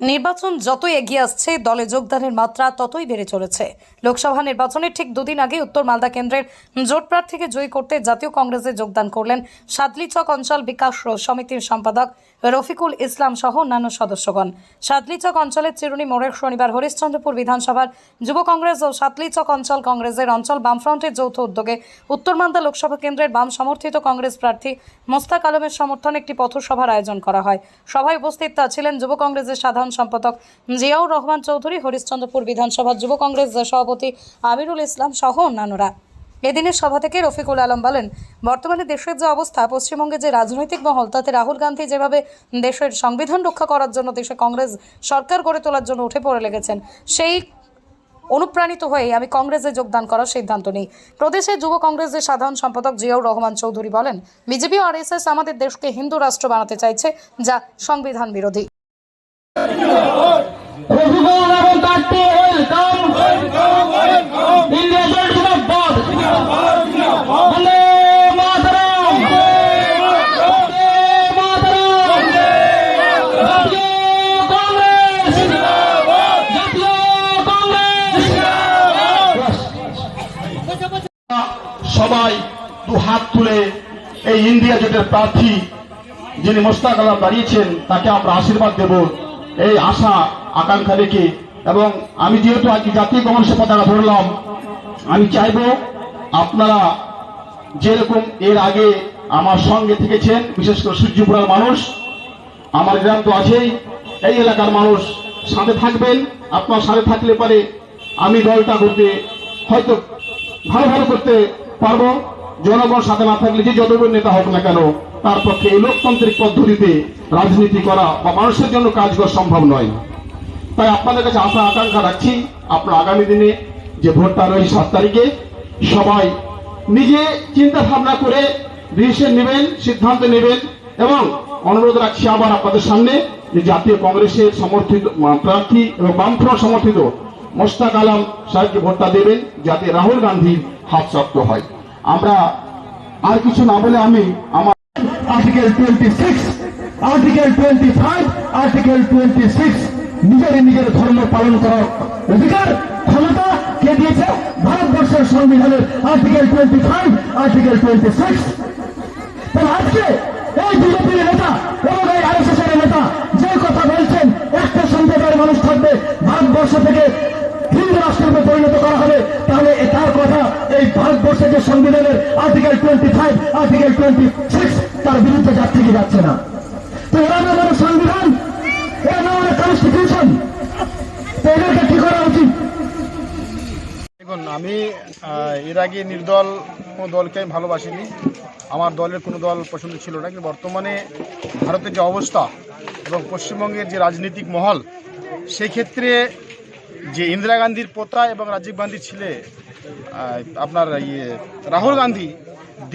নির্বাচন যতই এগিয়ে আসছে, দলে যোগদানের মাত্রা ততই বেড়ে চলেছে। লোকসভা নির্বাচনের ঠিক দুদিন আগে উত্তর মালদা কেন্দ্রের জোট প্রার্থীকে জয়ী করতে জাতীয় কংগ্রেসে যোগদান করলেন সাদলিচক অঞ্চল বিকাশ সমিতির সম্পাদক রফিকুল ইসলাম সহ অন্যান্য সদস্যগণ। সাতলিচক অঞ্চলের চিরুনি মোড়ের শনিবার হরিশ্চন্দ্রপুর বিধানসভার যুব কংগ্রেস ও সাতলিচক অঞ্চল কংগ্রেসের অঞ্চল বামফ্রন্টের যৌথ উদ্যোগে উত্তর মালদা লোকসভা কেন্দ্রের বাম সমর্থিত কংগ্রেস প্রার্থী মোস্তাক আলমের সমর্থনে একটি পথসভার আয়োজন করা হয়। সভায় উপস্থিত ছিলেন যুব কংগ্রেসের সাধারণ সম্পাদক জিয়াউর রহমান চৌধুরী, হরিশ্চন্দ্রপুর বিধানসভার যুব কংগ্রেসের সভাপতি আমিরুল ইসলাম সহ অন্যান্যরা। এদিনের সভা থেকে রফিকুল আলম বলেন, বর্তমানে দেশের যে অবস্থা পশ্চিমবঙ্গে যে রাজনৈতিক মহল, তাতে রাহুল গান্ধী যেভাবে দেশের সংবিধান রক্ষা করার জন্য দেশে কংগ্রেস সরকার গড়ে তোলার জন্য উঠে পড়ে লেগেছেন, সেই অনুপ্রাণিত হয়ে আমি কংগ্রেসে যোগদান করার সিদ্ধান্ত নিই। প্রদেশের যুব কংগ্রেসের সাধারণ সম্পাদক জিয়াউর রহমান চৌধুরী বলেন, বিজেপি ও এস আমাদের দেশকে হিন্দু রাষ্ট্র বানাতে চাইছে যা সংবিধান বিরোধী রঘুগণ এবং তারটি ওয়েলকাম ইন্ডিয়া জোট জিন্দাবাদ বন্দে মাতরম বন্দে মাতরম জাতীয় কংগ্রেস জাতীয় কংগ্রেস সবাই দু হাত তুলে এই ইন্ডিয়া জোটের প্রার্থী যিনি মোস্তাক আলম দাঁড়িয়েছেন, তাকে আমরা আশীর্বাদ দেব। এই আশা, আকাঙ্ক্ষা রেখে এবং আমি যেহেতু আজকে জাতীয় কংগ্রেসের পতাকা ধরলাম, আমি চাইব আপনারা যেরকম এর আগে আমার সঙ্গে থেকেছেন, বিশেষ করে সূর্যপুরার মানুষ, আমার গ্রাম তো আছেই, এই এলাকার মানুষ সাথে থাকবেন, আপনার সাথে থাকলে পারে আমি দলটা করতে হয়তো ভালো ভালো করতে পারব। জনগণ সাথে না থাকলে যে যতজন নেতা হোক না কেন, তার পক্ষে এই লোকতান্ত্রিক পদ্ধতিতে রাজনীতি করা বা মানুষের জন্য কাজ করা সম্ভব নয়। তাই আপনাদের কাছে আশা, আকাঙ্ক্ষা রাখছি, আপনার আগামী দিনে যে ভোটটা রয়েছে সাত তারিখে, সবাই নিজে চিন্তা ভাবনা করে ডিসিশন নেবেন, সিদ্ধান্ত নেবেন এবং অনুরোধ রাখছি আবার আপনাদের সামনে যে জাতীয় কংগ্রেসের সমর্থিত প্রার্থী এবং বামফ্রন্ট সমর্থিত মোস্তাক আলম সাহেবকে ভোটটা দেবেন যাতে রাহুল গান্ধীর হাত শক্ত হয়। আমরা আর কিছু না বলে আমি আমার article twenty six article twenty five article twenty six নিজের নিজের ধর্ম পালন করার অধিকার, ক্ষমতা কে দিয়েছে? ভারতবর্ষের সংবিধানের article twenty five article twenty six তাহলে আজকে এই বিজেপির নেতা এবং এই আরএসএস এর নেতা যে কথা বলছেন, একটা সম্প্রদায়ের মানুষ থাকবে ভারতবর্ষ থেকে হিন্দু রাষ্ট্রে পরিণত করা হবে তাহলে এ তার কথা এই ভারতবর্ষের যে article twenty five article twenty six তার বিরুদ্ধে যাচ্ছে কি যাচ্ছে না। তো এরা সংবিধান, এরা কনস্টিটিউশন এদেরকে কি করা উচিত? দেখুন, আমি এর আগে নির্দল কোনো দলকে আমি ভালোবাসিনি। আমার দলের কোনো দল পছন্দ ছিল না, কিন্তু বর্তমানে ভারতের যে অবস্থা এবং পশ্চিমবঙ্গের যে রাজনৈতিক মহল সেই ক্ষেত্রে যে ইন্দিরা গান্ধীর পোতা এবং রাজীব গান্ধীর ছেলে আপনার ইয়ে রাহুল গান্ধী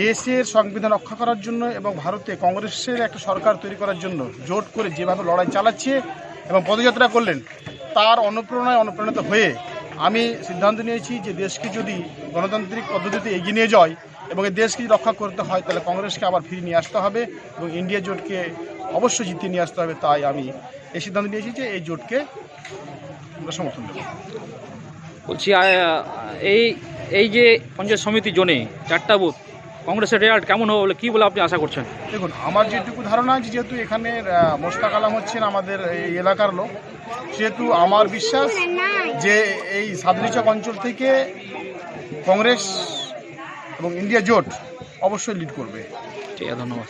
দেশের সংবিধান রক্ষা করার জন্য এবং ভারতে কংগ্রেসের একটা সরকার তৈরি করার জন্য জোট করে যেভাবে লড়াই চালাচ্ছে এবং পদযাত্রা করলেন, তার অনুপ্রেরণায় অনুপ্রাণিত হয়ে আমি সিদ্ধান্ত নিয়েছি যে দেশকে যদি গণতান্ত্রিক পদ্ধতিতে এগিয়ে নিয়ে যায় এবং এই দেশকে রক্ষা করতে হয়, তাহলে কংগ্রেসকে আবার ফিরিয়ে নিয়ে আসতে হবে এবং ইন্ডিয়া জোটকে অবশ্যই জিতিয়ে নিয়ে আসতে হবে। তাই আমি এই সিদ্ধান্ত নিয়েছি যে এই জোটকে আমরা সমর্থন দেবো। বলছি এই এই যে পঞ্চায়েত সমিতি জোনে চারটা বুথ কংগ্রেসের রেজাল্ট কেমন হবে বলে কী বলে আপনি আশা করছেন? দেখুন আমার যেটুকু ধারণা আছে যেহেতু এখানে মোস্তাক আলম হচ্ছেন আমাদের এই এলাকার লোক সেহেতু আমার বিশ্বাস যে এই সাদরিচক অঞ্চল থেকে কংগ্রেস এবং ইন্ডিয়া জোট অবশ্যই লিড করবে। ঠিক আছে ধন্যবাদ।